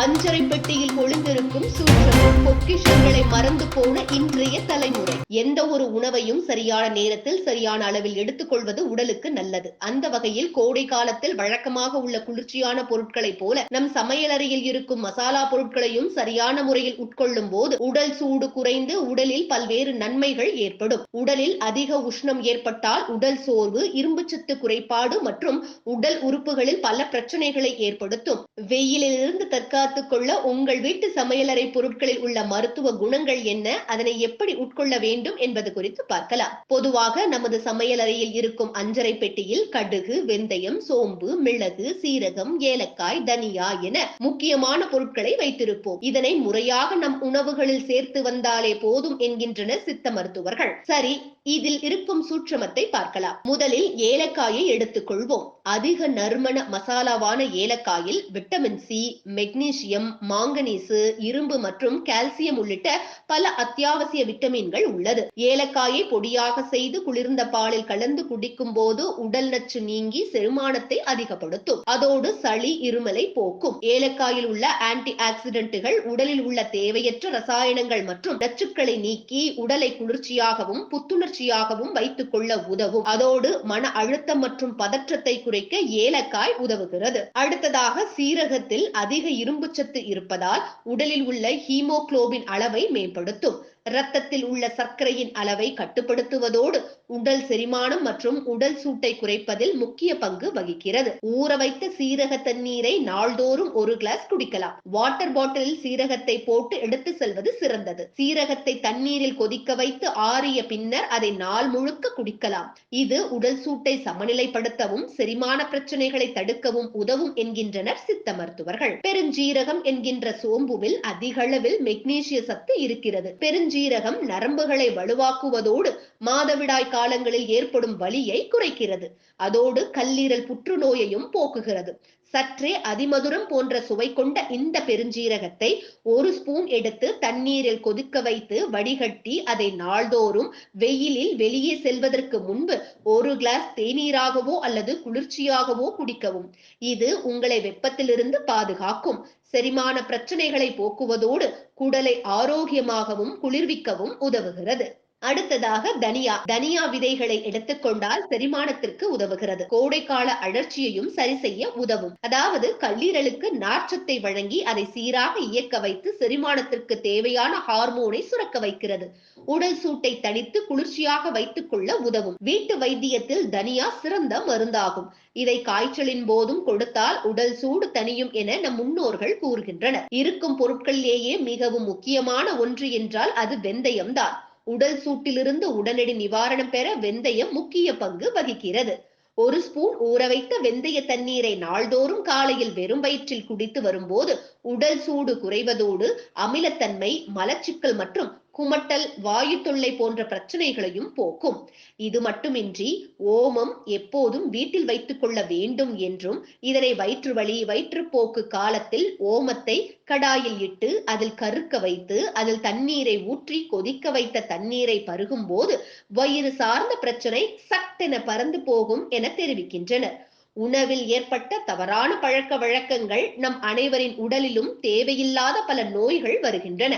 அஞ்சரை பெட்டியில் ஒளிந்திருக்கும் சூழ்நிலை பொக்கிஷங்களை மறந்து போன இன்றைய தலைமுறை. எந்த ஒரு உணவையும் சரியான நேரத்தில் சரியான அளவில் எடுத்துக்கொள்வது உடலுக்கு நல்லது. அந்த வகையில் கோடை காலத்தில் வழக்கமாக உள்ள குளிர்ச்சியான பொருட்களைப் போல நம் சமையலறையில் இருக்கும் மசாலா பொருட்களையும் சரியான முறையில் உட்கொள்ளும் போது உடல் சூடு குறைந்து உடலில் பல்வேறு நன்மைகள் ஏற்படும். உடலில் அதிக உஷ்ணம் ஏற்பட்டால் உடல் சோர்வு இரும்புச்சத்து குறைபாடு மற்றும் உடல் உறுப்புகளில் பல பிரச்சனைகளை ஏற்படுத்தும். வெயிலிலிருந்து பாதுகாத்துக் கொள்ள உங்கள் வீட்டு சமையலறை பொருட்களில் உள்ள மருத்துவ குணங்கள் என்ன? அதனை எப்படி உட்கொள்ள வேண்டும் என்பது குறித்து பார்க்கலாம். பொதுவாக நமது சமையலறையில் இருக்கும் அஞ்சரை பெட்டியில் கடுகு வெந்தயம் சோம்பு மிளகு சீரகம் ஏலக்காய் தனியா என முக்கியமான பொருட்களை வைத்திருப்போம். இதனை முறையாக நம் உணவுகளில் சேர்த்து வந்தாலே போதும் என்கின்றனர் சித்த மருத்துவர்கள். சரி இதில் இருக்கும் சூட்சமத்தை பார்க்கலாம். முதலில் ஏலக்காயை எடுத்துக்கொள்வோம். அதிக நறுமண மசாலாவான ஏலக்காயில் விட்டமின் சி மெக்னீசியம் மாங்கனீசு இரும்பு மற்றும் கால்சியம் உள்ளிட்ட பல அத்தியாவசிய விட்டமின்கள் உள்ளது. ஏலக்காயை பொடியாக செய்து குளிர்ந்த பாலில் கலந்து குடிக்கும் போது உடல் நச்சு நீங்கி செரிமானத்தை அதிகப்படுத்தும். அதோடு சளி இருமலை போக்கும். ஏலக்காயில் உள்ள ஆன்டி ஆக்சிடென்ட்டுகள் உடலில் உள்ள தேவையற்ற ரசாயனங்கள் மற்றும் நச்சுக்களை நீக்கி உடலை குளிர்ச்சியாகவும் புத்துணர்ச்சி புத்துணர்ச்சியாகவும் வைத்துக் கொள்ள உதவும். அதோடு மன அழுத்தம் மற்றும் பதற்றத்தை குறைக்க ஏலக்காய் உதவுகிறது. அடுத்ததாக சீரகத்தில் அதிக இரும்புச்சத்து இருப்பதால் உடலில் உள்ள ஹீமோகுளோபின் அளவை மேம்படுத்தும். இரத்தத்தில் உள்ள சர்க்கரையின் அளவை கட்டுப்படுத்துவதோடு உடல் செரிமானம் மற்றும் உடல் சூட்டை குறைப்பதில் முக்கிய பங்கு வகிக்கிறது. ஊற வைத்த சீரக தண்ணீரை நாள்தோறும் ஒரு கிளாஸ் குடிக்கலாம். வாட்டர் பாட்டிலில் சீரகத்தை போட்டு எடுத்து செல்வது சிறந்தது. சீரகத்தை தண்ணீரில் கொதிக்க வைத்து ஆறிய பின்னர் அதை நாள் முழுக்க குடிக்கலாம். இது உடல் சூட்டை சமநிலைப்படுத்தவும் செரிமான பிரச்சனைகளை தடுக்கவும் உதவும் என்கின்றனர் சித்த மருத்துவர்கள். பெருஞ்சீரகம் என்கின்ற சோம்புவில் அதிக அளவில் மெக்னீசிய சத்து இருக்கிறது. பெருஞ்ச பெருஞ்சீரகம் நரம்புகளை வலுவாக்குவதோடு மாதவிடாய் காலங்களில் ஏற்படும் வலியை குறைக்கிறது. அதோடு கல்லீரல் புற்றுநோயையும் போக்குகிறது. சற்றே அதிமதுரம் போன்ற சுவை கொண்ட இந்த பெருஞ்சீரகத்தை ஒரு ஸ்பூன் எடுத்து தண்ணீரில் கொதிக்க வைத்து வடிகட்டி அதை நாள்தோறும் வெயிலில் வெளியே செல்வதற்கு முன்பு ஒரு கிளாஸ் தேநீராகவோ அல்லது குளிர்ச்சியாகவோ குடிக்கவும். இது உங்களை வெப்பத்திலிருந்து பாதுகாக்கும். செரிமான பிரச்சனைகளை போக்குவதோடு குடலை ஆரோக்கியமாகவும் குளிர் குளிர்விக்கவும் உதவுகிறது. அடுத்ததாக தனியா. தனியா விதைகளை எடுத்துக்கொண்டால் செரிமானத்திற்கு உதவுகிறது. கோடைக்கால அழற்சியையும் சரி செய்ய உதவும். அதாவது கல்லீரலுக்கு நார்ச்சத்தை வழங்கி அதை சீராக இயக்க வைத்து செரிமானத்திற்கு தேவையான ஹார்மோனை சுரக்க வைக்கிறது. உடல் சூட்டை தணித்து குளிர்ச்சியாக வைத்துக் கொள்ள உதவும். வீட்டு வைத்தியத்தில் தனியா சிறந்த மருந்தாகும். இதை காய்ச்சலின் போதும் கொடுத்தால் உடல் சூடு தணியும் என நம் முன்னோர்கள் கூறுகின்றனர். இருக்கும் பொருட்களிலேயே மிகவும் முக்கியமான ஒன்று என்றால் அது வெந்தயம்தான். உடல் சூட்டிலிருந்து உடனடி நிவாரணம் பெற வெந்தயம் முக்கிய பங்கு வகிக்கிறது. ஒரு ஸ்பூன் ஊற வைத்த வெந்தய தண்ணீரை நாள்தோறும் காலையில் வெறும் வயிற்றில் குடித்து வரும்போது உடல் சூடு குறைவதோடு அமிலத்தன்மை மலச்சிக்கல் மற்றும் குமட்டல் வாயு தொல்லை போன்ற பிரச்சனைகளையும் போக்கும். இது மட்டுமின்றி ஓமம் எப்போதும் வீட்டில் வைத்துக் கொள்ள வேண்டும் என்றும் இதனை வயிற்று வலி வயிற்றுப்போக்கு காலத்தில் ஓமத்தை கடாயில் இட்டு அதில் கருக்க வைத்து அதில் தண்ணீரை ஊற்றி கொதிக்க வைத்த தண்ணீரை பருகும் போது வயிறு சார்ந்த பிரச்சனை சட்டென பறந்து போகும் என தெரிவிக்கின்றனர். உணவில் ஏற்பட்ட தவறான பழக்க வழக்கங்கள் நம் அனைவரின் உடலிலும் தேவையில்லாத பல நோய்கள் வருகின்றன.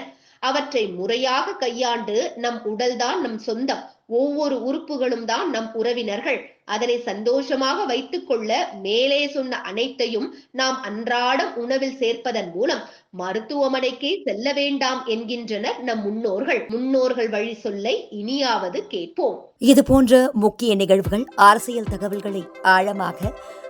அவற்றை முறையாக கையாண்டு நம் உடல்தான் நம் சொந்தம். ஒவ்வொரு உறுப்புகளும் தான் நம் உறவினர்கள். அதனை சந்தோஷமாக வைத்துக் கொள்ள மேலே சொன்ன அனைத்தையும் நாம் அன்றாடம் உணவில் சேர்ப்பதன் மூலம் மருத்துவமனைக்கே செல்ல வேண்டாம் என்கின்றனர் நம் முன்னோர்கள். முன்னோர்கள் வழி சொல்லை இனியாவது கேட்போம். இது போன்ற முக்கிய நிகழ்வுகள் அரசியல் தகவல்களை ஆழமாக